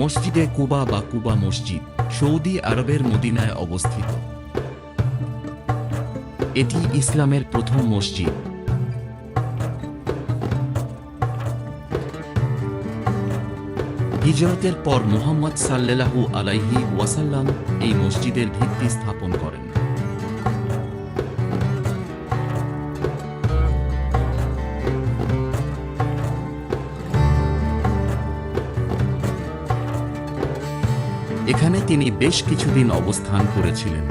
মসজিদে কুবা বা কুবা মসজিদ সৌদি আরবের মদিনায় অবস্থিত। এটি ইসলামের প্রথম মসজিদ। হিজরতের পর মোহাম্মদ সাল্লাল্লাহু আলাইহি ওয়াসাল্লাম এই মসজিদের ভিত্তি স্থাপন করেন। এখানে তিনি বেশ কিছুদিন অবস্থান করেছিলেন।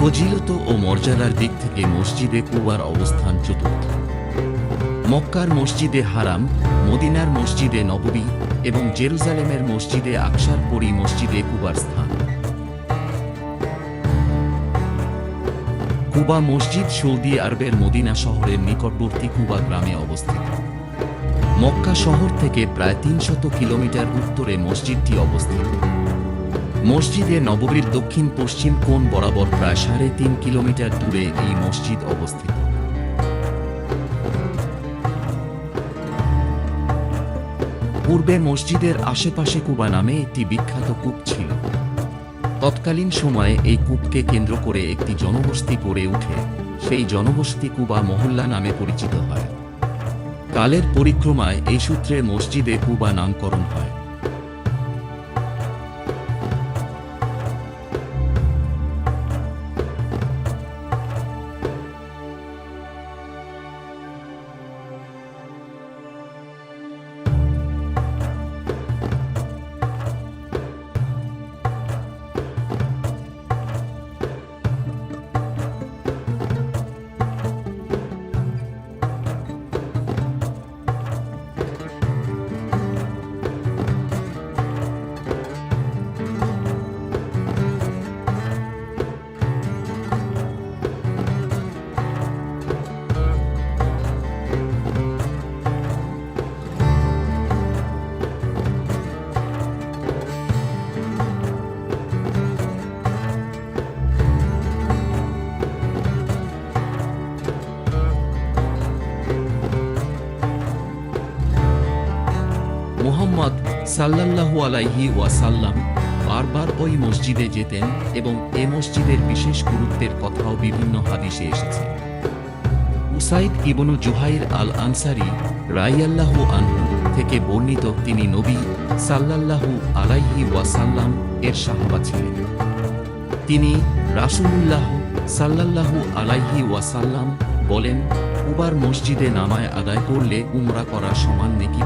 ফজিলত ও মর্যাদার দিক থেকে মসজিদে কুবার অবস্থান চতুর্থ। মক্কার মসজিদে হারাম, মদিনার মসজিদে নববী এবং জেরুজালেমের মসজিদে আকসার পরি মসজিদে কুবার স্থান। কুবা মসজিদ সৌদি আরবের মদিনা শহরের নিকটবর্তী কুবা গ্রামে অবস্থিত। মক্কা শহর থেকে প্রায় তিনশত কিলোমিটার উত্তরে মসজিদটি অবস্থিত। মসজিদে নববীর দক্ষিণ পশ্চিম কোণ বরাবর প্রায় সাড়ে তিন কিলোমিটার দূরে এই মসজিদ অবস্থিত। পূর্বে মসজিদের আশেপাশে কুবা নামে একটি বিখ্যাত কূপ ছিল। তৎকালীন সময়ে এই কূপকে কেন্দ্র করে একটি জনবসতি গড়ে উঠে সেই জনবসতি কুবা মহল্লা নামে পরিচিত হয়। কালের পরিক্রমায় এই সূত্রে মসজিদে কুবা নামকরণ হয়। মুহাম্মদ সাল্লাল্লাহু আলাইহি ওয়াসাল্লাম বারবার ওই মসজিদে যেতেন এবং এ মসজিদের বিশেষ গুরুত্বের কথাও বিভিন্ন হাদিসে এসেছে। উসাইদ ইবনু জুহাইর আল আনসারি রাইয়াল্লাহু আনহু থেকে বর্ণিত তিনি নবী সাল্লাল্লাহু আলাইহি ওয়াসাল্লাম এর সাহাবা ছিলেন। তিনি রাসূলুল্লাহ সাল্লাল্লাহু আলাইহি ওয়াসাল্লাম বলেন, উবার মসজিদে নামায় আদায় করলে উমরা করা সমান নেকি